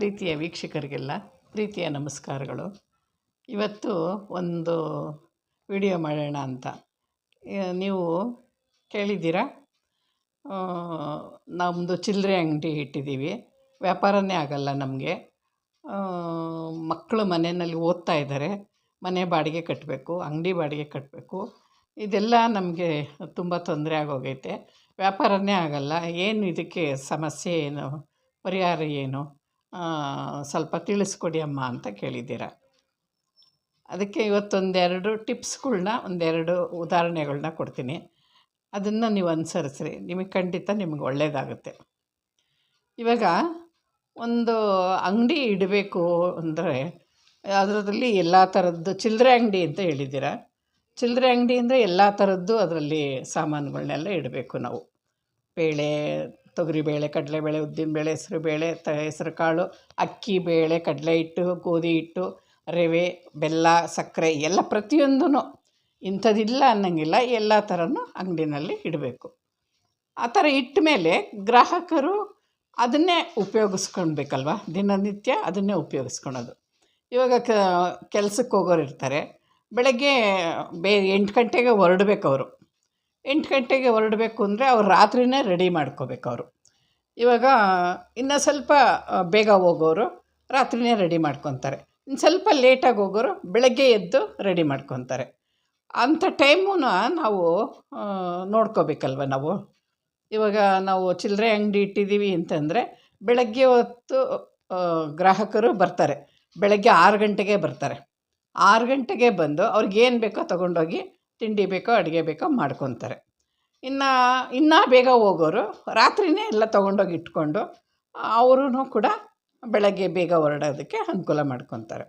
ಪ್ರೀತಿಯ ವೀಕ್ಷಕರಿಗೆಲ್ಲ ಪ್ರೀತಿಯ ನಮಸ್ಕಾರಗಳು. ಇವತ್ತು ಒಂದು ವಿಡಿಯೋ ಮಾಡೋಣ ಅಂತ. ನೀವು ಕೇಳಿದ್ದೀರಾ? ನಮ್ಮದು ಚಿಲ್ಲರೆ ಅಂಗಡಿ ಇಟ್ಟಿದ್ದೀವಿ. ವ್ಯಾಪಾರನೇ ಆಗಲ್ಲ ನಮಗೆ. ಮಕ್ಕಳು ಮನೆಯಲ್ಲಿ ಓದ್ತಾ ಇದ್ದಾರೆ. ಮನೆ ಬಾಡಿಗೆ ಕಟ್ಟಬೇಕು, ಅಂಗಡಿ ಬಾಡಿಗೆ ಕಟ್ಟಬೇಕು. ಇದೆಲ್ಲ ನಮಗೆ ತುಂಬ ತೊಂದರೆ ಆಗೋಗೈತೆ. ವ್ಯಾಪಾರನೇ ಆಗಲ್ಲ. ಏನು ಇದಕ್ಕೆ ಸಮಸ್ಯೆ ಏನು, ಪರಿಹಾರ ಏನು? ಸ್ವಲ್ಪ ತಿಳಿಸ್ಕೊಡಿ ಅಮ್ಮ ಅಂತ ಕೇಳಿದ್ದೀರ. ಅದಕ್ಕೆ ಇವತ್ತೊಂದೆರಡು ಟಿಪ್ಸ್ಗಳನ್ನ ಒಂದೆರಡು ಉದಾಹರಣೆಗಳನ್ನ ಕೊಡ್ತೀನಿ. ಅದನ್ನು ನೀವು ಅನುಸರಿಸ್ರಿ. ನಿಮಗೆ ಖಂಡಿತ ನಿಮ್ಗೆ ಒಳ್ಳೆಯದಾಗುತ್ತೆ ಇವಾಗ ಒಂದು ಅಂಗಡಿ ಇಡಬೇಕು ಅಂದರೆ ಅದರಲ್ಲಿ ಎಲ್ಲ ಥರದ್ದು ಚಿಲ್ಲರೆ ಅಂಗಡಿ ಅಂತ ಹೇಳಿದ್ದೀರ. ಚಿಲ್ಲರೆ ಅಂಗಡಿ ಅಂದರೆ ಎಲ್ಲ ಥರದ್ದು ಅದರಲ್ಲಿ ಸಾಮಾನುಗಳನ್ನೆಲ್ಲ ಇಡಬೇಕು ನಾವು. ಬೇಳೆ ತೊಗರಿಬೇಳೆ ಕಡಲೆಬೇಳೆ ಉದ್ದಿನಬೇಳೆ ಹೆಸ್ರುಬೇಳೆ ತ, ಹೆಸ್ರು ಕಾಳು, ಅಕ್ಕಿ ಬೇಳೆ, ಕಡಲೆ ಹಿಟ್ಟು, ಗೋಧಿ ಹಿಟ್ಟು, ರವೆ, ಬೆಲ್ಲ, ಸಕ್ಕರೆ ಎಲ್ಲ ಪ್ರತಿಯೊಂದೂ ಇಂಥದ್ದಿಲ್ಲ ಅನ್ನೋಂಗಿಲ್ಲ. ಎಲ್ಲ ಥರನೂ ಅಂಗಡಿನಲ್ಲಿ ಇಡಬೇಕು. ಆ ಥರ ಇಟ್ಟ ಮೇಲೆ ಗ್ರಾಹಕರು ಅದನ್ನೇ ಉಪಯೋಗಿಸ್ಕೊಳ್ಬೇಕಲ್ವ? ದಿನನಿತ್ಯ ಅದನ್ನೇ ಉಪಯೋಗಿಸ್ಕೊಳೋದು. ಇವಾಗ ಕ ಕೆಲ್ಸಕ್ಕೆ ಹೋಗೋರು ಇರ್ತಾರೆ. ಬೆಳಗ್ಗೆ ಬೇ, ಎಂಟು ಗಂಟೆಗೆ ಹೊರಡ್ಬೇಕು ಅವರು ಎಂಟು ಗಂಟೆಗೆ ಹೊರಡಬೇಕು ಅಂದರೆ ಅವ್ರು ರಾತ್ರಿಯೇ ರೆಡಿ ಮಾಡ್ಕೋಬೇಕು ಅವರು. ಇವಾಗ ಇನ್ನು ಸ್ವಲ್ಪ ಬೇಗ ಹೋಗೋರು ರಾತ್ರಿನೇ ರೆಡಿ ಮಾಡ್ಕೊತಾರೆ. ಇನ್ನು ಸ್ವಲ್ಪ ಲೇಟಾಗಿ ಹೋಗೋರು ಬೆಳಗ್ಗೆ ಎದ್ದು ರೆಡಿ ಮಾಡ್ಕೊತಾರೆ. ಅಂಥ ಟೈಮೂನ ನಾವು ನೋಡ್ಕೋಬೇಕಲ್ವ ನಾವು? ಇವಾಗ ನಾವು ಚಿಲ್ಲರೆ ಅಂಗಡಿ ಇಟ್ಟಿದ್ದೀವಿ ಅಂತಂದರೆ ಬೆಳಗ್ಗೆ ಹೊತ್ತು ಗ್ರಾಹಕರು ಬರ್ತಾರೆ. ಬೆಳಗ್ಗೆ ಆರು ಗಂಟೆಗೆ ಬರ್ತಾರೆ. ಆರು ಗಂಟೆಗೆ ಬಂದು ಅವ್ರಿಗೇನು ಬೇಕೋ ತೊಗೊಂಡೋಗಿ ತಿಂಡಿ ಬೇಕೋ ಅಡುಗೆ ಬೇಕೋ ಮಾಡ್ಕೊತಾರೆ. ಇನ್ನು, ಇನ್ನೂ ಬೇಗ ಹೋಗೋರು ರಾತ್ರಿಯೇ ಎಲ್ಲ ತೊಗೊಂಡೋಗಿ ಇಟ್ಕೊಂಡು ಅವರೂ ಕೂಡ ಬೆಳಗ್ಗೆ ಬೇಗ ಹೊರಡೋದಕ್ಕೆ ಅನುಕೂಲ ಮಾಡ್ಕೊತಾರೆ.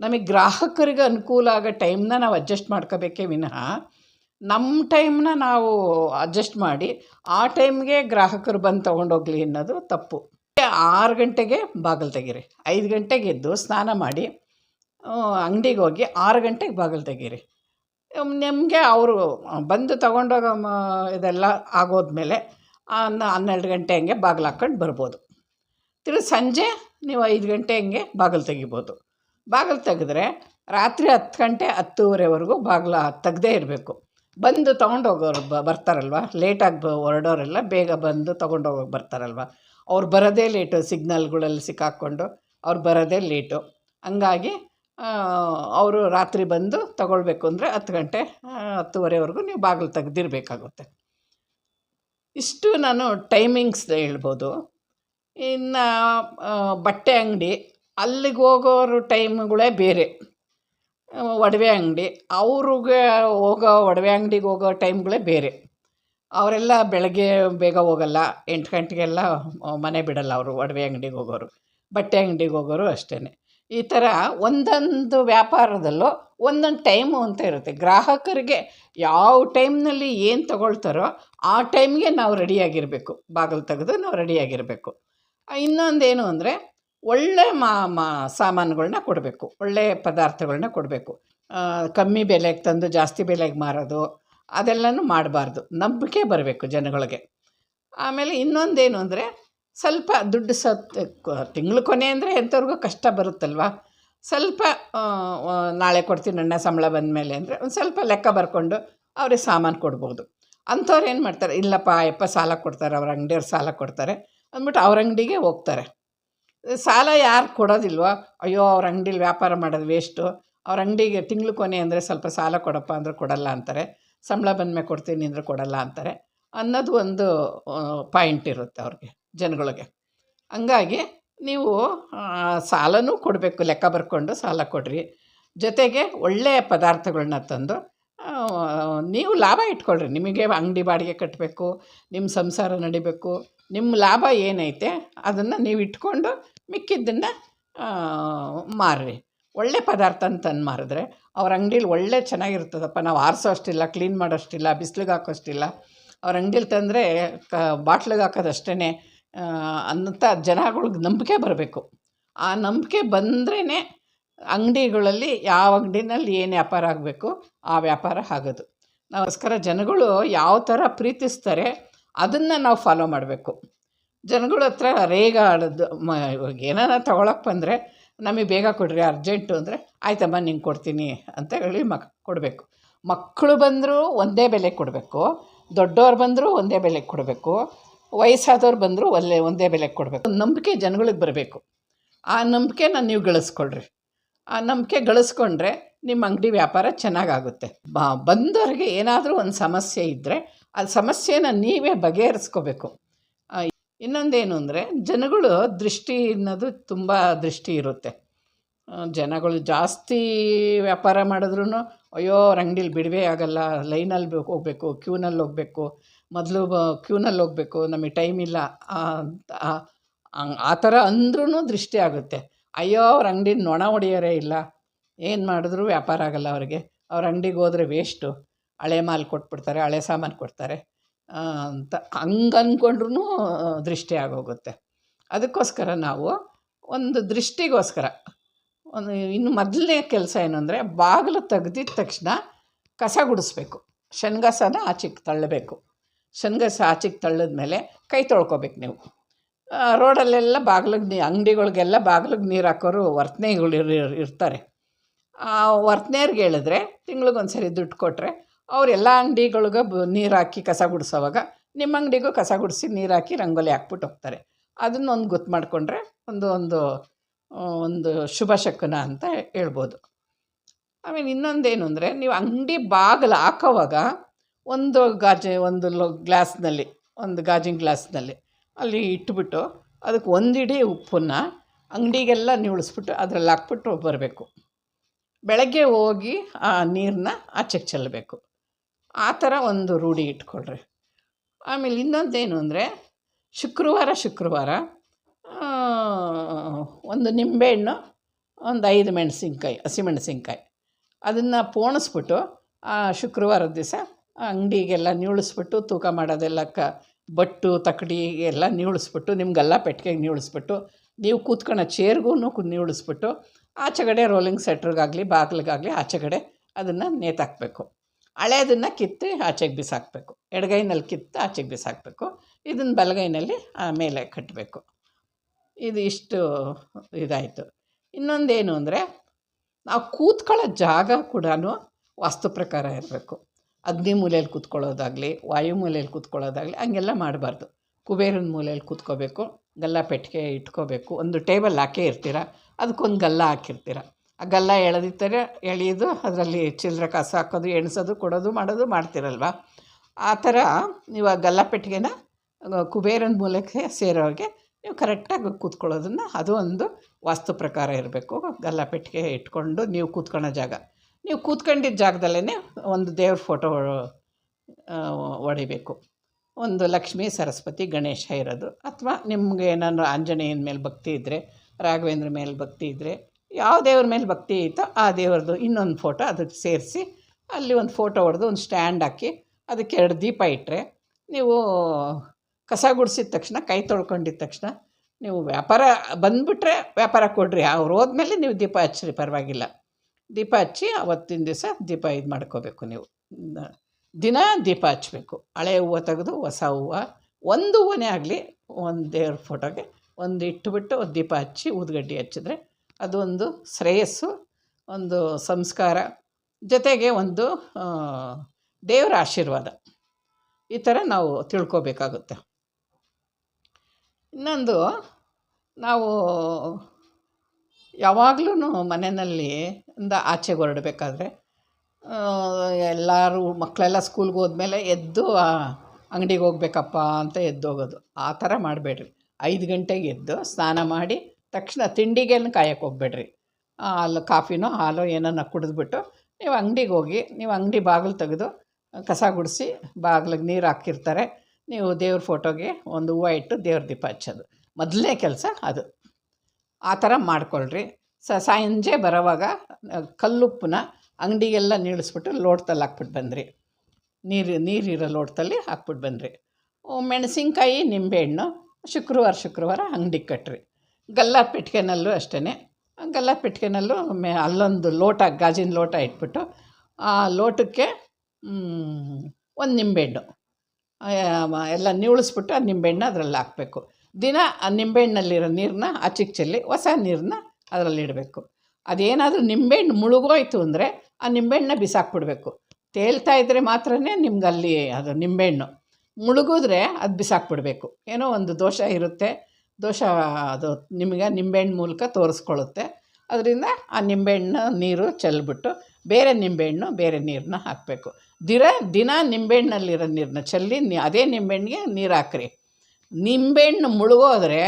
ನಮಗೆ ಗ್ರಾಹಕರಿಗೆ ಅನುಕೂಲ ಆಗೋ ಟೈಮ್ನ ನಾವು ಅಡ್ಜಸ್ಟ್ ಮಾಡ್ಕೋಬೇಕೇ ವಿನಃ ನಮ್ಮ ಟೈಮ್ನ ನಾವು ಅಡ್ಜಸ್ಟ್ ಮಾಡಿ ಆ ಟೈಮ್ಗೆ ಗ್ರಾಹಕರು ಬಂದು ತೊಗೊಂಡೋಗ್ಲಿ ಅನ್ನೋದು ತಪ್ಪು. ಆರು ಗಂಟೆಗೆ ಬಾಗಿಲು ತೆಗೀರಿ, ಐದು ಗಂಟೆಗೆ ಎದ್ದು ಸ್ನಾನ ಮಾಡಿ ಅಂಗಡಿಗೆ ಹೋಗಿ ಆರು ಗಂಟೆಗೆ ಬಾಗಿಲು ತೆಗೀರಿ. ನಿಮಗೆ ಅವರು ಬಂದು ತಗೊಂಡೋಗೋ, ಮ, ಇದೆಲ್ಲ ಆಗೋದ್ಮೇಲೆ ಹನ್ನ ಹನ್ನೆರಡು ಗಂಟೆ ಹಂಗೆ ಬಾಗಿಲು ಹಾಕ್ಕೊಂಡು ಬರ್ಬೋದು. ತಿರ್ಗಿ ಸಂಜೆ ನೀವು ಐದು ಗಂಟೆ ಹಂಗೆ ಬಾಗಿಲು ತೆಗಿಬೋದು. ಬಾಗಿಲು ತೆಗೆದ್ರೆ ರಾತ್ರಿ ಹತ್ತು ಗಂಟೆ ಹತ್ತುವರೆವರೆಗೂ ಬಾಗಿಲು ತೆಗ್ದೇ ಇರಬೇಕು. ಬಂದು ತೊಗೊಂಡೋಗೋರು ಬ, ಬರ್ತಾರಲ್ವ? ಲೇಟಾಗಿ ಬ, ಹೊರಡೋರೆಲ್ಲ ಬೇಗ ಬಂದು ತೊಗೊಂಡೋಗೋಕೆ ಬರ್ತಾರಲ್ವ? ಅವ್ರು ಬರೋದೇ ಲೇಟು ಸಿಗ್ನಲ್ಗಳಲ್ಲಿ ಸಿಕ್ಕಾಕ್ಕೊಂಡು ಅವ್ರು ಬರೋದೇ ಲೇಟು. ಹಂಗಾಗಿ ಅವರು ರಾತ್ರಿ ಬಂದು ತಗೊಳ್ಬೇಕು ಅಂದರೆ ಹತ್ತು ಗಂಟೆ ಹತ್ತುವರೆವರೆಗೂ ನೀವು ಬಾಗಿಲು ತೆಗ್ದಿರಬೇಕಾಗುತ್ತೆ. ಇಷ್ಟು ನಾನು ಟೈಮಿಂಗ್ಸ್ ಹೇಳ್ಬೋದು. ಇನ್ನು ಬಟ್ಟೆ ಅಂಗಡಿ, ಅಲ್ಲಿಗೆ ಹೋಗೋರು ಟೈಮ್ಗಳೇ ಬೇರೆ. ಒಡವೆ ಅಂಗಡಿ, ಅವ್ರಿಗೆ ಹೋಗೋ ಒಡವೆ ಅಂಗಡಿಗೆ ಹೋಗೋ ಟೈಮ್ಗಳೇ ಬೇರೆ. ಅವರೆಲ್ಲ ಬೆಳಗ್ಗೆ ಬೇಗ ಹೋಗಲ್ಲ, ಎಂಟು ಗಂಟೆಗೆಲ್ಲ ಮನೆ ಬಿಡಲ್ಲ ಅವರು ಒಡವೆ ಅಂಗಡಿಗೆ ಹೋಗೋರು. ಬಟ್ಟೆ ಅಂಗಡಿಗೆ ಹೋಗೋರು ಅಷ್ಟೇ ಈ ಥರ ಒಂದೊಂದು ವ್ಯಾಪಾರದಲ್ಲೂ ಒಂದೊಂದು ಟೈಮು ಅಂತ ಇರುತ್ತೆ. ಗ್ರಾಹಕರಿಗೆ ಯಾವ ಟೈಮ್ನಲ್ಲಿ ಏನು ತಗೊಳ್ತಾರೋ ಆ ಟೈಮ್ಗೆ ನಾವು ರೆಡಿಯಾಗಿರಬೇಕು. ಬಾಗಿಲು ತೆಗೆದು ನಾವು ರೆಡಿಯಾಗಿರಬೇಕು. ಇನ್ನೊಂದೇನು ಅಂದರೆ ಒಳ್ಳೆ ಮಾ ಮಾ ಸಾಮಾನುಗಳನ್ನ ಕೊಡಬೇಕು. ಒಳ್ಳೆಯ ಪದಾರ್ಥಗಳನ್ನ ಕೊಡಬೇಕು. ಕಮ್ಮಿ ಬೆಲೆಗೆ ತಂದು ಜಾಸ್ತಿ ಬೆಲೆಗೆ ಮಾರೋದು, ಅದೆಲ್ಲನೂ ಮಾಡಬಾರ್ದು. ನಂಬಿಕೆ ಬರಬೇಕು ಜನಗಳಿಗೆ. ಆಮೇಲೆ ಇನ್ನೊಂದೇನು ಅಂದರೆ ಸ್ವಲ್ಪ ದುಡ್ಡು ಸತ್ ತಿಂಗಳು ಕೊನೆ ಅಂದರೆ ಎಂಥವ್ರಿಗೂ ಕಷ್ಟ ಬರುತ್ತಲ್ವ? ಸ್ವಲ್ಪ ನಾಳೆ ಕೊಡ್ತೀನಿ ಅಣ್ಣ ಸಂಬಳ ಬಂದಮೇಲೆ ಅಂದರೆ ಒಂದು ಸ್ವಲ್ಪ ಲೆಕ್ಕ ಬರ್ಕೊಂಡು ಅವ್ರಿಗೆ ಸಾಮಾನು ಕೊಡ್ಬೋದು. ಅಂಥವ್ರು ಏನು ಮಾಡ್ತಾರೆ? ಇಲ್ಲಪ್ಪ, ಅಯ್ಯಪ್ಪ ಸಾಲ ಕೊಡ್ತಾರೆ, ಅವ್ರ ಅಂಗಡಿಯವ್ರು ಸಾಲ ಕೊಡ್ತಾರೆ ಅಂದ್ಬಿಟ್ಟು ಅವ್ರ ಅಂಗಡಿಗೆ ಹೋಗ್ತಾರೆ. ಸಾಲ ಯಾರು ಕೊಡೋದಿಲ್ವೋ? ಅಯ್ಯೋ, ಅವ್ರ ಅಂಗಡೀಲಿ ವ್ಯಾಪಾರ ಮಾಡೋದು ವೇಸ್ಟು ಅವ್ರ ಅಂಗಡಿಗೆ ತಿಂಗಳು ಕೊನೆ ಅಂದರೆ ಸ್ವಲ್ಪ ಸಾಲ ಕೊಡಪ್ಪ ಅಂದರೆ ಕೊಡಲ್ಲ ಅಂತಾರೆ. ಸಂಬಳ ಬಂದ ಮೇಲೆ ಕೊಡ್ತೀನಿ ಅಂದರೆ ಕೊಡಲ್ಲ ಅಂತಾರೆ ಅನ್ನೋದು ಒಂದು ಪಾಯಿಂಟ್ ಇರುತ್ತೆ ಅವ್ರಿಗೆ. ಜನಗಳಿಗೆ ಹಂಗಾಗಿ ನೀವು ಸಾಲನೂ ಕೊಡಬೇಕು, ಲೆಕ್ಕ ಬರ್ಕೊಂಡು ಸಾಲ ಕೊಡ್ರಿ. ಜೊತೆಗೆ ಒಳ್ಳೆಯ ಪದಾರ್ಥಗಳನ್ನ ತಂದು ನೀವು ಲಾಭ ಇಟ್ಕೊಳ್ರಿ. ನಿಮಗೆ ಅಂಗಡಿ ಬಾಡಿಗೆ ಕಟ್ಟಬೇಕು ನಿಮ್ಮ ಸಂಸಾರ ನಡಿಬೇಕು ನಿಮ್ಮ ಲಾಭ ಏನೈತೆ ಅದನ್ನು ನೀವು ಇಟ್ಕೊಂಡು ಮಿಕ್ಕಿದ್ದನ್ನು ಮಾರ್ರಿ. ಒಳ್ಳೆ ಪದಾರ್ಥ ತಂದು ಮಾರಿದ್ರೆ ಅವ್ರ ಅಂಗಡೀಲಿ ಒಳ್ಳೆ ಚೆನ್ನಾಗಿರ್ತದಪ್ಪ. ನಾವು ಆರಿಸೋ ಅಷ್ಟಿಲ್ಲ ಕ್ಲೀನ್ ಮಾಡೋಷ್ಟಿಲ್ಲ ಬಿಸ್ಲಿಗೆ ಹಾಕೋಷ್ಟಿಲ್ಲ ಅವ್ರ ಅಂಗಡೀಲಿ ತಂದರೆ, ಕ ಬಾಟ್ಲಿಗೆ ಹಾಕೋದು ಅಷ್ಟೇ ಅಂತ ಜನಗಳಿಗೆ ನಂಬಿಕೆ ಬರಬೇಕು. ಆ ನಂಬಿಕೆ ಬಂದ್ರೇ ಅಂಗಡಿಗಳಲ್ಲಿ ಯಾವ ಅಂಗಡಿನಲ್ಲಿ ಏನು ವ್ಯಾಪಾರ ಆಗಬೇಕು ಆ ವ್ಯಾಪಾರ ಆಗೋದು. ನಮಸ್ಕಾರ, ಜನಗಳು ಯಾವ ಥರ ಪ್ರೀತಿಸ್ತಾರೆ ಅದನ್ನು ನಾವು ಫಾಲೋ ಮಾಡಬೇಕು. ಜನಗಳ ಹತ್ರ ರೇಗ ಆಡೋದು, ಮ, ಇವಾಗ ಏನಾರ ತೊಗೊಳಕ್ಕೆ ಬಂದರೆ ನಮಗೆ ಬೇಗ ಕೊಡ್ರಿ, ಅರ್ಜೆಂಟು ಅಂದರೆ ಆಯ್ತಮ್ಮ, ನಿಂಗೆ ಕೊಡ್ತೀನಿ ಅಂತ ಹೇಳಿ ಮಕ್, ಕೊಡಬೇಕು. ಮಕ್ಕಳು ಬಂದರೂ ಒಂದೇ ಬೆಲೆ ಕೊಡಬೇಕು ದೊಡ್ಡವ್ರು ಬಂದರೂ ಒಂದೇ ಬೆಲೆ ಕೊಡಬೇಕು ವಯಸ್ಸಾದವ್ರು ಬಂದರೂ ಒಳ್ಳೆ ಒಂದೇ ಬೆಲೆಗೆ ಕೊಡಬೇಕು. ನಂಬಿಕೆ ಜನಗಳಿಗೆ ಬರಬೇಕು. ಆ ನಂಬಿಕೆನ ನೀವು ಗಳಿಸ್ಕೊಳ್ರಿ. ಆ ನಂಬಿಕೆ ಗಳಿಸ್ಕೊಂಡ್ರೆ ನಿಮ್ಮ ಅಂಗಡಿ ವ್ಯಾಪಾರ ಚೆನ್ನಾಗಾಗುತ್ತೆ. ಬಂದವ್ರಿಗೆ ಏನಾದರೂ ಒಂದು ಸಮಸ್ಯೆ ಇದ್ದರೆ ಆ ಸಮಸ್ಯೆನ ನೀವೇ ಬಗೆಹರಿಸ್ಕೋಬೇಕು. ಇನ್ನೊಂದೇನು ಅಂದರೆ ಜನಗಳು ದೃಷ್ಟಿ ಅನ್ನೋದು ತುಂಬ ದೃಷ್ಟಿ ಇರುತ್ತೆ. ಜನಗಳು ಜಾಸ್ತಿ ವ್ಯಾಪಾರ ಮಾಡಿದ್ರೂ ಅಯ್ಯೋ, ಅವ್ರ ಅಂಗಡಿಲಿ ಬಿಡವೇ ಆಗಲ್ಲ. ಲೈನಲ್ಲಿ ಹೋಗ್ಬೇಕು, ಕ್ಯೂನಲ್ಲಿ ಹೋಗಬೇಕು. ಮೊದಲು ಕ್ಯೂನಲ್ಲಿ ಹೋಗಬೇಕು, ನಮಗೆ ಟೈಮ್ ಇಲ್ಲ ಅಂತ ಆ- ಥರ ಅಂದ್ರೂ ದೃಷ್ಟಿ ಆಗುತ್ತೆ. ಅಯ್ಯೋ, ಅವ್ರ ಅಂಗಡಿ ನೊಣ ಹೊಡೆಯೋರೇ ಇಲ್ಲ. ಏನು ಮಾಡಿದ್ರು ವ್ಯಾಪಾರ ಆಗಲ್ಲ ಅವ್ರಿಗೆ. ಅವ್ರ ಅಂಗಡಿಗೆ ಹೋದರೆ ವೇಸ್ಟು ಹಳೆ ಮಾಲ್ ಕೊಟ್ಬಿಡ್ತಾರೆ, ಹಳೆ ಸಾಮಾನು ಕೊಡ್ತಾರೆ. ಅಂತ ಹಂಗೆ ಅಂದ್ಕೊಂಡ್ರೂ ದೃಷ್ಟಿ ಆಗೋಗುತ್ತೆ. ಅದಕ್ಕೋಸ್ಕರ ನಾವು ಒಂದು ದೃಷ್ಟಿಗೋಸ್ಕರ, ಒಂದು ಇನ್ನು ಮೊದಲನೇ ಕೆಲಸ ಏನು ಅಂದರೆ, ಬಾಗಿಲು ತೆಗ್ದಿದ ತಕ್ಷಣ ಕಸ ಗುಡಿಸ್ಬೇಕು. ಶನಗಸನ ಆಚೆಗೆ ತಳ್ಳಬೇಕು. ಶನಗಸ ಆಚೆಗೆ ತಳ್ಳಿದ್ಮೇಲೆ ಕೈ ತೊಳ್ಕೊಬೇಕು ನೀವು. ರೋಡಲ್ಲೆಲ್ಲ ಬಾಗಿಲಿಗೆ ನೀ, ಅಂಗಡಿಗಳಿಗೆಲ್ಲ ಬಾಗಿಲಿಗೆ ನೀರು ಹಾಕೋರು ವರ್ತನೆಗಳು ಇರ್, ಇರ್- ಇರ್ತಾರೆ. ಆ ವರ್ತನೆಯವ್ರಿಗೆ ಹೇಳಿದ್ರೆ ತಿಂಗ್ಳಿಗೊಂದು ಸರಿ ದುಡ್ಡು ಕೊಟ್ಟರೆ ಅವರೆಲ್ಲ ಅಂಗಡಿಗಳ್ಗೆ ನೀರು ಹಾಕಿ ಕಸ ಗುಡಿಸೋವಾಗ ನಿಮ್ಮ ಅಂಗಡಿಗೂ ಕಸ ಗುಡಿಸಿ ನೀರು ಹಾಕಿ ರಂಗೋಲಿ ಹಾಕ್ಬಿಟ್ಟು ಹೋಗ್ತಾರೆ. ಅದನ್ನೊಂದು ಗೊತ್ತು ಮಾಡಿಕೊಂಡ್ರೆ ಒಂದು ಒಂದು ಒಂದು ಶುಭ ಶಕುನ ಅಂತ ಹೇಳ್ಬೋದು. ಆಮೇಲೆ ಇನ್ನೊಂದೇನು ಅಂದರೆ ನೀವು ಅಂಗಡಿ ಬಾಗಿಲು ಹಾಕೋವಾಗ ಒಂದು ಗಾಜು, ಒಂದು ಲೊ ಗ್ಲಾಸ್ನಲ್ಲಿ, ಒಂದು ಗಾಜಿನ ಗ್ಲಾಸ್ನಲ್ಲಿ ಅಲ್ಲಿ ಇಟ್ಬಿಟ್ಟು ಅದಕ್ಕೆ ಒಂದಿಡೀ ಉಪ್ಪನ್ನು ಅಂಗಡಿಗೆಲ್ಲ ನಿವುಳಿಸ್ಬಿಟ್ಟು ಅದರಲ್ಲಿ ಹಾಕ್ಬಿಟ್ಟು ಬರಬೇಕು. ಬೆಳಗ್ಗೆ ಹೋಗಿ ಆ ನೀರನ್ನ ಆಚೆಗೆ ಚೆಲ್ಲಬೇಕು. ಆ ಥರ ಒಂದು ರೂಢಿ ಇಟ್ಕೊಳ್ರಿ. ಆಮೇಲೆ ಇನ್ನೊಂದೇನು ಅಂದರೆ ಶುಕ್ರವಾರ ಶುಕ್ರವಾರ ಒಂದು ನಿಂಬೆಹಣ್ಣು, ಒಂದು ಐದು ಮೆಣಸಿನ್ಕಾಯಿ ಹಸಿಮೆಣಸಿನ್ಕಾಯಿ ಅದನ್ನು ಪೋಣಿಸ್ಬಿಟ್ಟು ಆ ಶುಕ್ರವಾರದ ದಿವಸ ಅಂಗಡಿಗೆಲ್ಲ ನೀಳಿಸ್ಬಿಟ್ಟು ತೂಕ ಮಾಡೋದೆಲ್ಲ ಕ ಬಟ್ಟು ತಕ್ಕಡಿ ಎಲ್ಲ ನಿವುಳಿಸ್ಬಿಟ್ಟು ನಿಮಗೆಲ್ಲ ಪೆಟ್ಟಿಗೆಗೆ ನೀಳಿಸ್ಬಿಟ್ಟು ನೀವು ಕೂತ್ಕೊಳ್ಳೋ ಚೇರ್ಗೂ ನೀಳಿಸ್ಬಿಟ್ಟು ಆಚೆಗಡೆ ರೋಲಿಂಗ್ ಸೆಟ್ರಿಗಾಗಲಿ, ಬಾಗಿಲಿಗಾಗಲಿ ಆಚೆಗಡೆ ಅದನ್ನು ನೇತಾಕಬೇಕು ಹಳೆಯದನ್ನು ಕಿತ್ತು ಆಚೆಗೆ ಬಿಸಾಕಬೇಕು. ಎಡಗೈನಲ್ಲಿ ಕಿತ್ತು ಆಚೆಗೆ ಬಿಸಾಕಬೇಕು. ಇದನ್ನು ಬಲಗೈನಲ್ಲಿ ಮೇಲೆ ಕಟ್ಟಬೇಕು ಇದು ಇಷ್ಟು ಇದಾಯಿತು. ಇನ್ನೊಂದೇನು ಅಂದರೆ, ನಾವು ಕೂತ್ಕೊಳ್ಳೋ ಜಾಗ ಕೂಡ ವಾಸ್ತು ಪ್ರಕಾರ ಇರಬೇಕು. ಅಗ್ನಿ ಮೂಲೆಯಲ್ಲಿ ಕೂತ್ಕೊಳ್ಳೋದಾಗಲಿ, ವಾಯು ಮೂಲೆಯಲ್ಲಿ ಕೂತ್ಕೊಳ್ಳೋದಾಗಲಿ ಹಂಗೆಲ್ಲ ಮಾಡಬಾರ್ದು. ಕುಬೇರನ ಮೂಲೆಯಲ್ಲಿ ಕೂತ್ಕೋಬೇಕು, ಗಲ್ಲ ಪೆಟ್ಟಿಗೆ ಇಟ್ಕೋಬೇಕು. ಒಂದು ಟೇಬಲ್ ಹಾಕೇ ಇರ್ತೀರ, ಅದಕ್ಕೊಂದು ಗಲ್ಲ ಹಾಕಿರ್ತೀರ. ಆ ಗಲ್ಲ ಎಳೆದಿರ್ತಾರೆ ಎಳೆಯೋದು ಅದರಲ್ಲಿ ಚಿಲ್ಲರೆ ಕಸ ಹಾಕೋದು, ಎಣಿಸೋದು, ಕೊಡೋದು, ಮಾಡೋದು ಮಾಡ್ತಿರಲ್ವ? ಆ ಥರ ನೀವು ಆ ಗಲ್ಲ ಪೆಟ್ಟಿಗೆನ ಕುಬೇರನ ಮೂಲಕ್ಕೆ ಸೇರೋರಿಗೆ ನೀವು ಕರೆಕ್ಟಾಗಿ ಕೂತ್ಕೊಳ್ಳೋದನ್ನು ಅದು ಒಂದು ವಾಸ್ತು ಪ್ರಕಾರ ಇರಬೇಕು. ಗಲ್ಲ ಪೆಟ್ಟಿಗೆ ಇಟ್ಕೊಂಡು ನೀವು ಕೂತ್ಕೊಳ್ಳೋ ಜಾಗ. ನೀವು ಕೂತ್ಕೊಂಡಿದ್ದ ಜಾಗದಲ್ಲೇ ಒಂದು ದೇವ್ರ ಫೋಟೋ ಹೊಡಿಬೇಕು. ಒಂದು ಲಕ್ಷ್ಮೀ ಸರಸ್ವತಿ ಗಣೇಶ ಇರೋದು. ಅಥವಾ ನಿಮಗೆ ಏನಾದ್ರು ಆಂಜನೇಯನ ಮೇಲೆ ಭಕ್ತಿ ಇದ್ದರೆ ರಾಘವೇಂದ್ರ ಮೇಲೆ ಭಕ್ತಿ ಇದ್ದರೆ ಯಾವ ದೇವ್ರ ಮೇಲೆ ಭಕ್ತಿ ಐತೋ ಆ ದೇವ್ರದ್ದು ಇನ್ನೊಂದು ಫೋಟೋ ಅದಕ್ಕೆ ಸೇರಿಸಿ, ಅಲ್ಲಿ ಒಂದು ಫೋಟೋ ಹೊಡೆದು ಒಂದು ಸ್ಟ್ಯಾಂಡ್ ಹಾಕಿ, ಅದಕ್ಕೆ ಎರಡು ದೀಪ ಇಟ್ಟರೆ ನೀವು ಕಸ ಗುಡಿಸಿದ ತಕ್ಷಣ, ಕೈ ತೊಳ್ಕೊಂಡಿದ್ದ ತಕ್ಷಣ, ನೀವು ವ್ಯಾಪಾರ ಬಂದುಬಿಟ್ರೆ ವ್ಯಾಪಾರ ಕೊಡ್ರಿ. ಅವ್ರು ಹೋದ್ಮೇಲೆ ನೀವು ದೀಪ ಹಚ್ಚಿರಿ, ಪರವಾಗಿಲ್ಲ. ದೀಪ ಹಚ್ಚಿ ಅವತ್ತಿನ ದಿವಸ ದೀಪ ಇದು ಮಾಡ್ಕೋಬೇಕು ನೀವು. ದಿನ ದೀಪ ಹಚ್ಚಬೇಕು ಹಳೆ ಹೂವು ತೆಗೆದು ಹೊಸ ಹೂವು, ಒಂದು ಹೂವನೇ ಆಗಲಿ, ಒಂದು ದೇವ್ರ ಫೋಟೋಗೆ ಒಂದು ಇಟ್ಟುಬಿಟ್ಟು ದೀಪ ಹಚ್ಚಿ ಊದ್ಗಡ್ಡಿ ಹಚ್ಚಿದ್ರೆ ಅದೊಂದು ಶ್ರೇಯಸ್ಸು, ಒಂದು ಸಂಸ್ಕಾರ, ಜೊತೆಗೆ ಒಂದು ದೇವರ ಆಶೀರ್ವಾದ. ಈ ಥರ ನಾವು ತಿಳ್ಕೋಬೇಕಾಗುತ್ತೆ. ಇನ್ನೊಂದು, ನಾವು ಯಾವಾಗಲೂ ಮನೆಯಲ್ಲಿ ಇಂದ ಆಚೆ ಹೊರಡಬೇಕಾದ್ರೆ ಎಲ್ಲರೂ ಮಕ್ಕಳೆಲ್ಲ ಸ್ಕೂಲ್ಗೆ ಹೋದ್ಮೇಲೆ ಎದ್ದು ಅಂಗಡಿಗೆ ಹೋಗ್ಬೇಕಪ್ಪ ಅಂತ ಎದ್ದು ಹೋಗೋದು. ಆ ಥರ ಮಾಡಬೇಡ್ರಿ. ಐದು ಗಂಟೆಗೆ ಎದ್ದು ಸ್ನಾನ ಮಾಡಿ, ತಕ್ಷಣ ತಿಂಡಿಗೇನು ಕಾಯಕ್ಕೆ ಹೋಗ್ಬೇಡ್ರಿ. ಹಾಲು, ಕಾಫಿನೋ, ಹಾಲು ಏನನ್ನ ಕುಡಿದ್ಬಿಟ್ಟು ನೀವು ಅಂಗಡಿಗೆ ಹೋಗಿ, ನೀವು ಅಂಗಡಿ ಬಾಗಿಲು ತೆಗೆದು, ಕಸ ಗುಡಿಸಿ ಬಾಗಿಲಿಗೆ ನೀರು ಹಾಕಿರ್ತಾರೆ. ನೀವು ದೇವ್ರ ಫೋಟೋಗೆ ಒಂದು ಹೂವು ಇಟ್ಟು ದೇವ್ರ ದೀಪ ಹಚ್ಚೋದು. ಮೊದಲನೇ ಕೆಲಸ ಅದು. ಆ ಥರ ಮಾಡ್ಕೊಳ್ರಿ. ಸ, ಸಂಜೆ ಬರೋವಾಗ ಕಲ್ಲುಪ್ಪನ್ನ ಅಂಗಡಿಗೆಲ್ಲ ನೀಳಿಸ್ಬಿಟ್ಟು ಲೋಟದಲ್ಲಿ ಹಾಕ್ಬಿಟ್ಟು ಬಂದ್ರಿ. ನೀರು, ನೀರಿರೋ ಲೋಟದಲ್ಲಿ ಹಾಕ್ಬಿಟ್ಟು ಬನ್ನಿರಿ ಮೆಣಸಿನ್ಕಾಯಿ, ನಿಂಬೆಹಣ್ಣು ಶುಕ್ರವಾರ ಶುಕ್ರವಾರ ಅಂಗಡಿಗೆ ಕಟ್ಟ್ರಿ ಗಲ್ಲ ಪೆಟ್ಟಿಗೆನಲ್ಲೂ ಅಷ್ಟೇ ಗಲ್ಲ ಪೆಟ್ಟಿಗೆನಲ್ಲೂ ಮೆ, ಅಲ್ಲೊಂದು ಲೋಟ, ಗಾಜಿನ ಲೋಟ ಇಟ್ಬಿಟ್ಟು, ಆ ಲೋಟಕ್ಕೆ ಒಂದು ನಿಂಬೆಹಣ್ಣು. ಎಲ್ಲ ನಿವಳಿಸ್ಬಿಟ್ಟು ಆ ನಿಂಬೆಹಣ್ಣು ಅದರಲ್ಲಿ ಹಾಕಬೇಕು. ದಿನ ಆ ನಿಂಬೆಹಣ್ಣಲ್ಲಿರೋ ನೀರನ್ನ ಆಚೆಗೆ ಚೆಲ್ಲಿ ಹೊಸ ನೀರನ್ನ ಅದರಲ್ಲಿ ಇಡಬೇಕು. ಅದೇನಾದರೂ ನಿಂಬೆಹಣ್ಣು ಮುಳುಗೋಯ್ತು ಅಂದರೆ ಆ ನಿಂಬೆಹಣ್ಣನ್ನ ಬಿಸಾಕ್ಬಿಡ್ಬೇಕು. ತೇಲ್ತಾ ಇದ್ದರೆ ಮಾತ್ರನೇ ನಿಮ್ಗೆ ಅಲ್ಲಿ ಅದು ನಿಂಬೆಹಣ್ಣು. ಮುಳುಗಿದ್ರೆ ಅದು ಬಿಸಾಕ್ಬಿಡ್ಬೇಕು. ಏನೋ ಒಂದು ದೋಷ ಇರುತ್ತೆ. ದೋಷ ಅದು ನಿಮಗೆ ನಿಂಬೆಹಣ್ಣು ಮೂಲಕ ತೋರಿಸ್ಕೊಳ್ಳುತ್ತೆ. ಅದರಿಂದ ಆ ನಿಂಬೆಹಣ್ಣು ನೀರು ಚೆಲ್ಬಿಟ್ಟು ಬೇರೆ ನಿಂಬೆಹಣ್ಣು, ಬೇರೆ ನೀರನ್ನ ಹಾಕಬೇಕು. ದಿರ ದಿನ ನಿಂಬೆಹಣ್ಣಲ್ಲಿರೋ ನೀರನ್ನ ಚೆಲ್ಲಿ, ಅದೇ ನಿಂಬೆಹಣ್ಣಿಗೆ ನೀರು ಹಾಕ್ರಿ. ನಿಂಬೆಹಣ್ಣು ಮುಳುಗೋದ್ರೆ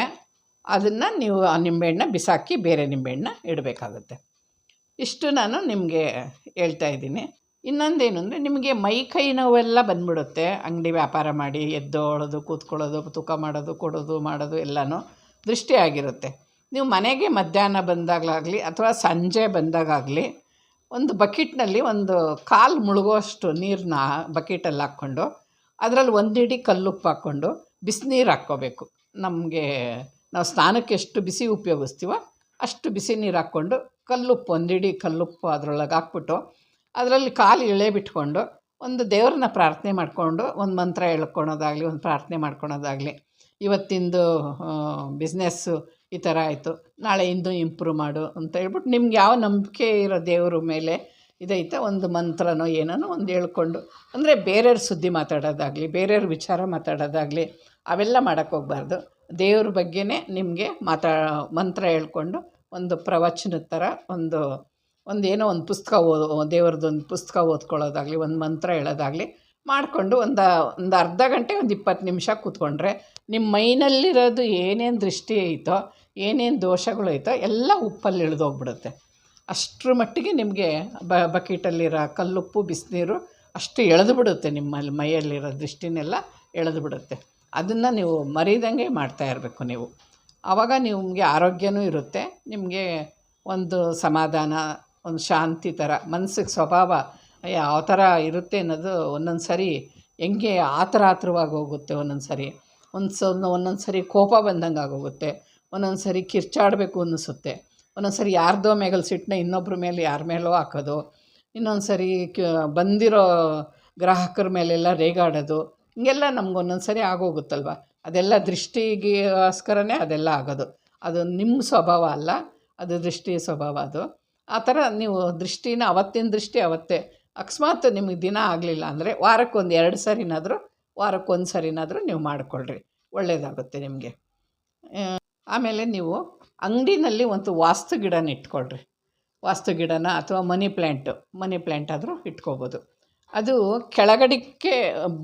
ಅದನ್ನು ನೀವು ಆ ನಿಂಬೆಹಣ್ಣನ್ನ ಬಿಸಾಕಿ ಬೇರೆ ನಿಂಬೆಹಣ್ಣನ್ನ ಇಡಬೇಕಾಗುತ್ತೆ. ಇಷ್ಟು ನಾನು ನಿಮಗೆ ಹೇಳ್ತಾ ಇದ್ದೀನಿ. ಇನ್ನೊಂದೇನು ಅಂದರೆ ನಿಮಗೆ ಮೈ ಕೈ ನೋವೆಲ್ಲ ಬಂದ್ಬಿಡುತ್ತೆ. ಅಂಗಡಿ ವ್ಯಾಪಾರ ಮಾಡಿ ಎದ್ದೋಳೋದು ಕೂತ್ಕೊಳ್ಳೋದು, ತೂಕ ಮಾಡೋದು, ಕೊಡೋದು, ಮಾಡೋದು ಎಲ್ಲನೂ ದೃಷ್ಟಿ ಆಗಿರುತ್ತೆ. ನೀವು ಮನೆಗೆ ಮಧ್ಯಾಹ್ನ ಬಂದಾಗಲಾಗಲಿ ಅಥವಾ ಸಂಜೆ ಬಂದಾಗಲಿ ಒಂದು ಬಕೆಟ್ನಲ್ಲಿ ಒಂದು ಕಾಲು ಮುಳುಗೋಷ್ಟು ನೀರನ್ನ ಬಕೆಟಲ್ಲಿ ಹಾಕ್ಕೊಂಡು, ಅದರಲ್ಲಿ ಒಂದಿಡಿ ಕಲ್ಲುಪ್ಪು ಹಾಕ್ಕೊಂಡು ಬಿಸಿನೀರು ಹಾಕ್ಕೋಬೇಕು. ನಮಗೆ ನಾವು ಸ್ನಾನಕ್ಕೆ ಎಷ್ಟು ಬಿಸಿ ಉಪಯೋಗಿಸ್ತೀವೋ ಅಷ್ಟು ಬಿಸಿ ನೀರು ಹಾಕ್ಕೊಂಡು ಕಲ್ಲುಪ್ಪು, ಒಂದಿಡಿ ಕಲ್ಲುಪ್ಪು ಅದರೊಳಗೆ ಹಾಕ್ಬಿಟ್ಟು ಅದರಲ್ಲಿ ಕಾಲು ಇಳೆ ಬಿಟ್ಕೊಂಡು ಒಂದು ದೇವ್ರನ್ನ ಪ್ರಾರ್ಥನೆ ಮಾಡಿಕೊಂಡು ಒಂದು ಮಂತ್ರ ಹೇಳ್ಕೊಳೋದಾಗಲಿ, ಒಂದು ಪ್ರಾರ್ಥನೆ ಮಾಡ್ಕೊಳೋದಾಗಲಿ, ಇವತ್ತಿಂದು ಬಿಸ್ನೆಸ್ಸು ಈ ಥರ ಆಯಿತು, ನಾಳೆ ಇಂದು ಇಂಪ್ರೂವ್ ಮಾಡು ಅಂತ ಹೇಳ್ಬಿಟ್ಟು ನಿಮ್ಗೆ ಯಾವ ನಂಬಿಕೆ ಇರೋ ದೇವ್ರ ಮೇಲೆ ಇದೈತೆ ಒಂದು ಮಂತ್ರನೋ ಏನೋ ಒಂದು ಹೇಳ್ಕೊಂಡು, ಅಂದರೆ ಬೇರೆಯವ್ರ ಸುದ್ದಿ ಮಾತಾಡೋದಾಗಲಿ, ಬೇರೆಯವ್ರ ವಿಚಾರ ಮಾತಾಡೋದಾಗಲಿ, ಅವೆಲ್ಲ ಮಾಡೋಕ್ಕೆ ಹೋಗ್ಬಾರ್ದು. ದೇವ್ರ ಬಗ್ಗೆನೇ ನಿಮಗೆ ಮಾತಾ, ಮಂತ್ರ ಹೇಳ್ಕೊಂಡು ಒಂದು ಪ್ರವಚನದ ಥರ ಒಂದು ಒಂದು ಏನೋ ಒಂದು ಪುಸ್ತಕ ಓ ದೇವ್ರದ್ದೊಂದು ಪುಸ್ತಕ ಓದ್ಕೊಳ್ಳೋದಾಗಲಿ, ಒಂದು ಮಂತ್ರ ಹೇಳೋದಾಗಲಿ ಮಾಡಿಕೊಂಡು ಒಂದು ಒಂದು ಅರ್ಧ ಗಂಟೆ, ಒಂದು ಇಪ್ಪತ್ತು ನಿಮಿಷ ಕೂತ್ಕೊಂಡ್ರೆ ನಿಮ್ಮ ಮೈನಲ್ಲಿರೋದು ಏನೇನು ದೃಷ್ಟಿ ಐತೋ, ಏನೇನು ದೋಷಗಳು ಐತೋ ಎಲ್ಲ ಉಪ್ಪಲ್ಲಿ ಇಳಿದೋಗ್ಬಿಡುತ್ತೆ ಅಷ್ಟರ ಮಟ್ಟಿಗೆ ನಿಮಗೆ ಬ, ಬಕೆಟಲ್ಲಿರೋ ಕಲ್ಲುಪ್ಪು, ಬಿಸಿನೀರು ಅಷ್ಟು ಎಳೆದು ಬಿಡುತ್ತೆ. ನಿಮ್ಮಲ್ಲಿ ಮೈಯಲ್ಲಿರೋ ದೃಷ್ಟಿನೆಲ್ಲ ಎಳೆದು ಬಿಡುತ್ತೆ. ಅದನ್ನು ನೀವು ಮರೀದಂಗೆ ಮಾಡ್ತಾ ಇರಬೇಕು ನೀವು. ಆವಾಗ ನಿಮಗೆ ಆರೋಗ್ಯನೂ ಇರುತ್ತೆ. ನಿಮಗೆ ಒಂದು ಸಮಾಧಾನ, ಒಂದು ಶಾಂತಿ ಥರ ಮನಸ್ಸಿಗೆ ಸ್ವಭಾವ ಯಾವ ಥರ ಇರುತ್ತೆ ಅನ್ನೋದು ಒಂದೊಂದು ಸರಿ ಹೆಂಗೆ ಆತರ ಆತರವಾಗಿ ಹೋಗುತ್ತೆ ಒಂದೊಂದು ಸರಿ. ಒಂದು ಸ ಒಂದೊಂದು ಸರಿ ಕೋಪ ಬಂದಂಗೆ ಆಗೋಗುತ್ತೆ. ಒಂದೊಂದು ಸರಿ ಕಿರ್ಚಾಡಬೇಕು ಅನ್ನಿಸುತ್ತೆ. ಒಂದೊಂದು ಸರಿ ಯಾರ್ದೋ ಮೇಗಲ್ ಸಿಟ್ಟನ್ನ ಇನ್ನೊಬ್ಬರ ಮೇಲೆ ಯಾರ ಮೇಲೋ ಹಾಕೋದು ಇನ್ನೊಂದು ಸರಿ ಬಂದಿರೋ ಗ್ರಾಹಕರ ಮೇಲೆಲ್ಲ ರೇಗಾಡೋದು, ಹಿಂಗೆಲ್ಲ ನಮ್ಗೆ ಒಂದೊಂದು ಸರಿ ಆಗೋಗುತ್ತಲ್ವ? ಅದೆಲ್ಲ ದೃಷ್ಟಿಗೋಸ್ಕರನೇ ಅದೆಲ್ಲ ಆಗೋದು. ಅದು ನಿಮ್ಮ ಸ್ವಭಾವ ಅಲ್ಲ, ಅದು ದೃಷ್ಟಿ ಸ್ವಭಾವ ಅದು. ಆ ಥರ ನೀವು ದೃಷ್ಟಿನ ಅವತ್ತಿನ ದೃಷ್ಟಿ ಅವತ್ತೇ, ಅಕಸ್ಮಾತ್ ನಿಮಗೆ ದಿನ ಆಗಲಿಲ್ಲ ಅಂದರೆ ವಾರಕ್ಕೊಂದು ಎರಡು ಸರಿನಾದರೂ ವಾರಕ್ಕೊಂದು ಸರಿನಾದರೂ ನೀವು ಮಾಡಿಕೊಳ್ಳ್ರಿ ಒಳ್ಳೆಯದಾಗುತ್ತೆ ನಿಮಗೆ. ಆಮೇಲೆ ನೀವು ಅಂಗಡಿನಲ್ಲಿ ಒಂದು ವಾಸ್ತು ಗಿಡನ ಇಟ್ಕೊಳ್ರಿ. ವಾಸ್ತು ಗಿಡನ ಅಥವಾ ಮನಿ ಪ್ಲ್ಯಾಂಟು ಮನಿ ಪ್ಲ್ಯಾಂಟ್ ಆದರೂ ಇಟ್ಕೋಬೋದು. ಅದು ಕೆಳಗಡೆಕ್ಕೆ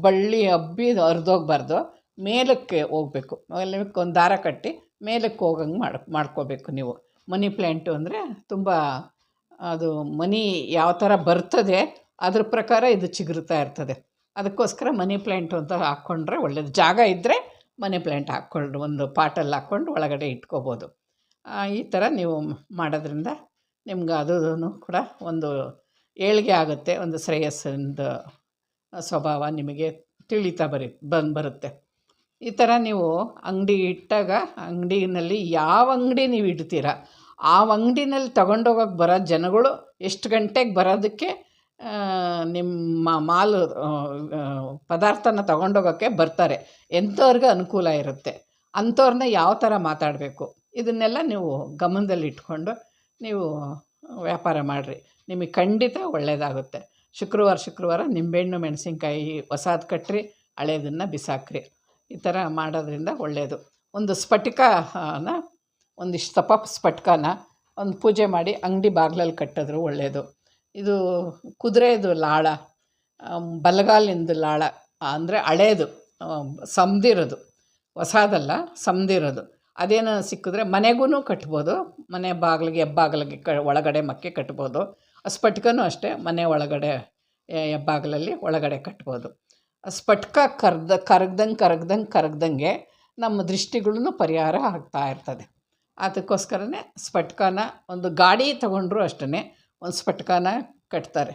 ಬಳ್ಳಿ ಹಬ್ಬಿ ಹರಿದೋಗ್ಬಾರ್ದು. ಮೇಲಕ್ಕೆ ಹೋಗ್ಬೇಕು. ಮೇಲಕ್ಕೆ ಒಂದು ದಾರ ಕಟ್ಟಿ ಮೇಲಕ್ಕೆ ಹೋಗಂಗೆ ಮಾಡಿ, ಮಾಡ್ಕೋಬೇಕು ನೀವು. ಮನಿ ಪ್ಲ್ಯಾಂಟು ಅಂದರೆ ತುಂಬ ಅದು ಮನಿ ಯಾವ ಥರ ಬರ್ತದೆ ಅದ್ರ ಪ್ರಕಾರ ಇದು ಚಿಗುರ್ತಾ ಇರ್ತದೆ. ಅದಕ್ಕೋಸ್ಕರ ಮನಿ ಪ್ಲ್ಯಾಂಟು ಅಂತ ಹಾಕ್ಕೊಂಡ್ರೆ ಒಳ್ಳೇದು. ಜಾಗ ಇದ್ದರೆ ಮನಿ ಪ್ಲ್ಯಾಂಟ್ ಹಾಕ್ಕೊಂಡು ಒಂದು ಪಾಟಲ್ಲಿ ಹಾಕ್ಕೊಂಡು ಒಳಗಡೆ ಇಟ್ಕೋಬೋದು. ಈ ಥರ ನೀವು ಮಾಡೋದ್ರಿಂದ ನಿಮ್ಗೆ ಅದೂ ಕೂಡ ಒಂದು ಏಳಿಗೆ ಆಗುತ್ತೆ, ಒಂದು ಶ್ರೇಯಸ್ಸಿಂದ ಸ್ವಭಾವ ನಿಮಗೆ ತಿಳಿತಾ ಬರಿ, ಬಂದು ಬರುತ್ತೆ. ಈ ಥರ ನೀವು ಅಂಗಡಿ ಇಟ್ಟಾಗ ಅಂಗಡಿನಲ್ಲಿ ಯಾವ ಅಂಗಡಿ ನೀವು ಇಡ್ತೀರ, ಆ ಅಂಗಡಿನಲ್ಲಿ ತಗೊಂಡೋಗಕ್ಕೆ ಬರೋ ಜನಗಳು ಎಷ್ಟು ಗಂಟೆಗೆ ಬರೋದಕ್ಕೆ ನಿಮ್ಮ ಮಾಲು ಪದಾರ್ಥನ ತಗೊಂಡೋಗೋಕ್ಕೆ ಬರ್ತಾರೆ. ಎಂಥವ್ರಿಗೆ ಅನುಕೂಲ ಇರುತ್ತೆ. ಅಂಥವ್ರನ್ನ ಯಾವ ಥರ ಮಾತಾಡಬೇಕು? ಇದನ್ನೆಲ್ಲ ನೀವು ಗಮನದಲ್ಲಿ ಇಟ್ಕೊಂಡು ನೀವು ವ್ಯಾಪಾರ ಮಾಡಿರಿ. ನಿಮಗೆ ಖಂಡಿತ ಒಳ್ಳೆಯದಾಗುತ್ತೆ ಶುಕ್ರವಾರ ಶುಕ್ರವಾರ ನಿಂಬೆಹಣ್ಣು, ಮೆಣಸಿನ್ಕಾಯಿ ಹೊಸಾದು ಕಟ್ಟಿರಿ ಹಳೇದನ್ನು ಬಿಸಾಕ್ರಿ. ಈ ಥರ ಮಾಡೋದ್ರಿಂದ ಒಳ್ಳೆಯದು ಒಂದು ಸ್ಫಟಿಕನ, ಒಂದಿಷ್ಟು ತಪ ಸ್ಫಟಿಕನ ಒಂದು ಪೂಜೆ ಮಾಡಿ ಅಂಗಡಿ ಬಾಗ್ಲಲ್ಲಿ ಕಟ್ಟಿದ್ರು ಒಳ್ಳೆಯದು ಇದು ಕುದುರೆದು ಲಾಳ ಬಲಗಾಲಿಂದು ಲಾಳ, ಅಂದರೆ ಹಳೇದು ಸಮದಿರೋದು. ಹೊಸಾದಲ್ಲ, ಸಮದಿರೋದು. ಅದೇನು ಸಿಕ್ಕಿದ್ರೆ ಮನೆಗೂ ಕಟ್ಬೋದು, ಮನೆ ಬಾಗಿಲಿಗೆ, ಹೆಬ್ಬಾಗಿಲಿಗೆ ಕ, ಒಳಗಡೆ ಮಕ್ಕೆ ಕಟ್ಬೋದು ಸ್ಫಟಿಕನೂ ಅಷ್ಟೇ ಮನೆ ಒಳಗಡೆ ಹೆಬ್ಬಾಗಿಲಲ್ಲಿ ಒಳಗಡೆ ಕಟ್ಬೋದು. ಸ್ಫಟಿಕ ಕರ್ದ, ಕರಗ್ದಂಗೆ ಕರಗ್ದಂಗೆ ಕರಗ್ದಂಗೆ ನಮ್ಮ ದೃಷ್ಟಿಗಳೂ ಪರಿಹಾರ ಆಗ್ತಾ ಇರ್ತದೆ. ಅದಕ್ಕೋಸ್ಕರನೇ ಸ್ಫಟಿಕನ ಒಂದು ಗಾಡಿ ತಗೊಂಡ್ರು ಅಷ್ಟೇ ಒಂದು ಸ್ಫಟಿಕನ ಕಟ್ತಾರೆ.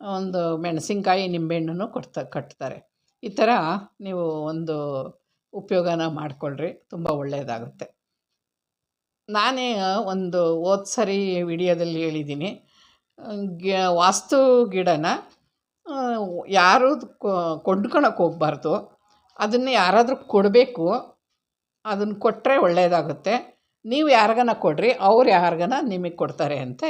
ಒಂದು ಮೆಣಸಿನ್ಕಾಯಿ, ನಿಂಬೆಹಣ್ಣನ್ನು ಕೊಡ್ತಾ, ಕಟ್ತಾರೆ. ಈ ಥರ ನೀವು ಒಂದು ಉಪಯೋಗನ ಮಾಡಿಕೊಳ್ಳ್ರಿ ತುಂಬ ಒಳ್ಳೆಯದಾಗುತ್ತೆ ನಾನೇ ಒಂದು ಹೋದ ಸರಿ ವಿಡಿಯೋದಲ್ಲಿ ಹೇಳಿದ್ದೀನಿ. ವಾಸ್ತು ಗಿಡನ ಯಾರೂ ಕೊಂಡ್ಕೊಳಕ್ಕೆ ಹೋಗ್ಬಾರ್ದು. ಅದನ್ನು ಯಾರಾದರೂ ಕೊಡಬೇಕು ಅದನ್ನು ಕೊಟ್ಟರೆ ಒಳ್ಳೆಯದಾಗುತ್ತೆ ನೀವು ಯಾರಿಗನ ಕೊಡ್ರಿ, ಅವ್ರು ಯಾರಿಗನ ನಿಮಗೆ ಕೊಡ್ತಾರೆ ಅಂತ,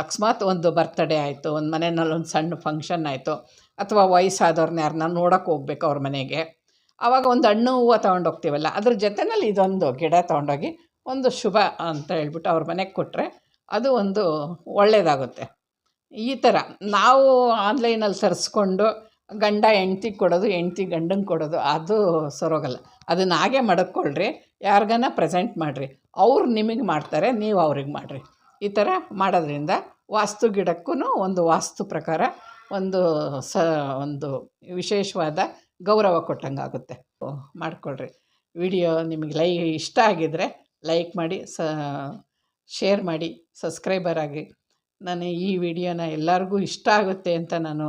ಅಕಸ್ಮಾತ್ ಒಂದು ಬರ್ತಡೇ ಆಯಿತು, ಒಂದು ಮನೆಯಲ್ಲಿ ಒಂದು ಸಣ್ಣ ಫಂಕ್ಷನ್ ಆಯಿತು, ಅಥವಾ ವಯಸ್ಸಾದವ್ರನ್ನ ಯಾರನ್ನ ನೋಡೋಕೆ ಹೋಗ್ಬೇಕು ಅವ್ರ ಮನೆಗೆ. ಆವಾಗ ಒಂದು ಹಣ್ಣು, ಹೂವು ತೊಗೊಂಡೋಗ್ತೀವಲ್ಲ ಅದ್ರ ಜೊತೆಯಲ್ಲಿ ಇದೊಂದು ಗಿಡ ತೊಗೊಂಡೋಗಿ ಒಂದು ಶುಭ ಅಂತ ಹೇಳ್ಬಿಟ್ಟು ಅವ್ರ ಮನೆಗೆ ಕೊಟ್ಟರೆ ಅದು ಒಂದು ಒಳ್ಳೆಯದಾಗುತ್ತೆ ಈ ಥರ ನಾವು ಆನ್ಲೈನಲ್ಲಿ ಸರಿಸ್ಕೊಂಡು ಗಂಡ ಹೆಂಡ್ತಿಗೆ ಕೊಡೋದು, ಹೆಂಡ್ತಿ ಗಂಡಂಗೆ ಕೊಡೋದು, ಅದು ಸರೋಗಲ್ಲ. ಅದನ್ನು ಹಾಗೆ ಮಡಕ್ಕೊಳ್ರಿ ಯಾರಿಗಾನ ಪ್ರೆಸೆಂಟ್ ಮಾಡಿರಿ. ಅವ್ರು ನಿಮಗೆ ಮಾಡ್ತಾರೆ, ನೀವು ಅವ್ರಿಗೆ ಮಾಡಿರಿ. ಈ ಥರ ಮಾಡೋದ್ರಿಂದ ವಾಸ್ತು ಗಿಡಕ್ಕೂ ಒಂದು ವಾಸ್ತು ಪ್ರಕಾರ ಒಂದು ಸ, ಒಂದು ವಿಶೇಷವಾದ ಗೌರವ ಕೊಟ್ಟಂಗೆ ಆಗುತ್ತೆ ಮಾಡಿಕೊಳ್ರಿ. ವಿಡಿಯೋ ನಿಮಗೆ ಲೈ, ಇಷ್ಟ ಆಗಿದ್ದರೆ ಲೈಕ್ ಮಾಡಿ, ಸ, ಶೇರ್ ಮಾಡಿ, ಸಬ್ಸ್ಕ್ರೈಬರ್ ಆಗಿ. ನಾನು ಈ ವಿಡಿಯೋನ ಎಲ್ಲರಿಗೂ ಇಷ್ಟ ಆಗುತ್ತೆ ಅಂತ ನಾನು,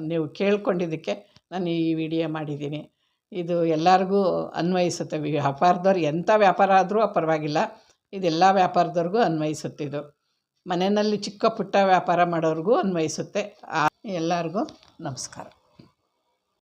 ನೀವು ಕೇಳ್ಕೊಂಡಿದ್ದಕ್ಕೆ ನಾನು ಈ ವಿಡಿಯೋ ಮಾಡಿದ್ದೀನಿ. ಇದು ಎಲ್ಲರಿಗೂ ಅನ್ವಯಿಸುತ್ತೆ. ವ್ಯಾಪಾರದವ್ರು ಎಂಥ ವ್ಯಾಪಾರ ಆದರೂ ಪರವಾಗಿಲ್ಲ. ಇದೆಲ್ಲ ವ್ಯಾಪಾರದವ್ರಿಗೂ ಅನ್ವಯಿಸುತ್ತೆ ಇದು. ಮನೆಯಲ್ಲಿ ಚಿಕ್ಕ ಪುಟ್ಟ ವ್ಯಾಪಾರ ಮಾಡೋರಿಗೂ ಅನ್ವಯಿಸುತ್ತೆ. ಎಲ್ಲರಿಗೂ ನಮಸ್ಕಾರ.